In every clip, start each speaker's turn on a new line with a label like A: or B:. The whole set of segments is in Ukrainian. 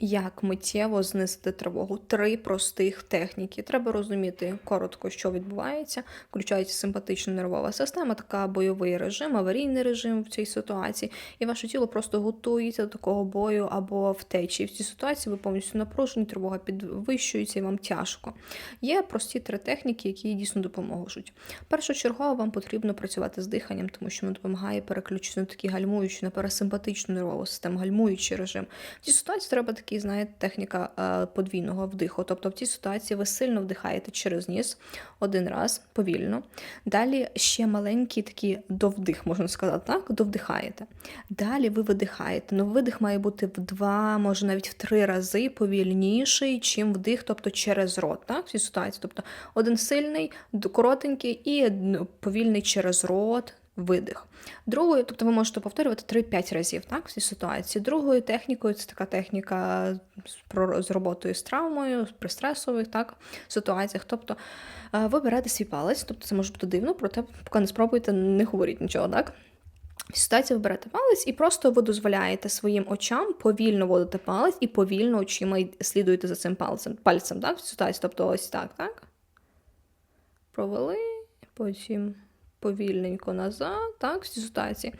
A: Як миттєво знизити тривогу? Три простих техніки. Треба розуміти коротко, що відбувається. Включається симпатична нервова система, така бойовий режим, аварійний режим в цій ситуації, і ваше тіло просто готується до такого бою або втечі. В цій ситуації ви повністю напружені, тривога підвищується і вам тяжко. Є прості три техніки, які дійсно допоможуть. Першочергово вам потрібно працювати з диханням, тому що воно допомагає переключити на такий гальмуючий, на парасимпатичну нервову систему, гальмуючий режим. В цій ситуації треба такий, знаєте, техніка е, подвійного вдиху. Тобто в цій ситуації ви сильно вдихаєте через ніс один раз повільно. Далі ще маленький такий довдих, можна сказати, так? Довдихаєте. Далі ви видихаєте. Ну, видих має бути в два, може навіть в три рази повільніший, чим вдих, тобто через рот. Так? В цій ситуації. Тобто один сильний, коротенький і повільний через рот. Видих. Другою, тобто ви можете повторювати 3-5 разів так, в цій ситуації. Другою технікою це така техніка з, роботою з травмою, при стресових так, ситуаціях. Тобто е, ви берете свій палець, тобто це може бути дивно, проте поки не спробуєте, не говоріть нічого, так? В ситуації ви берете палець і просто ви дозволяєте своїм очам повільно водити палець і повільно очима слідуєте за цим пальцем, пальцем так, в ситуації. Тобто ось так, так? Провели, потім повільненько назад, так, в цій.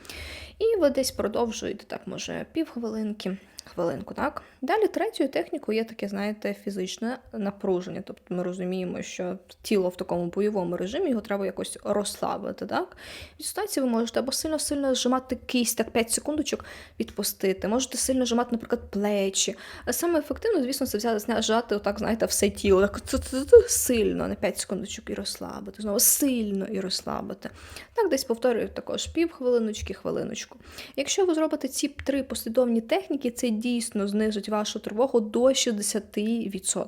A: І ви десь продовжуєте, так, може, півхвилинки, хвилинку, так. Далі третьою технікою є таке, знаєте, фізичне напруження. Тобто ми розуміємо, що тіло в такому бойовому режимі його треба якось розслабити. Так? В ситуації ви можете або сильно-сильно зжимати кисть, так 5 секундочок відпустити. Можете сильно зжимати, наприклад, плечі. Саме ефективно, звісно, це взяти, зжати, отак, знаєте, все тіло. Так сильно на 5 секундочок і розслабити. Знову сильно і розслабити. Так, десь повторюю також півхвилиночки, хвилиночку. Якщо ви зробите ці три послідовні техніки, це дійсно знизить вашу тривогу до 60%.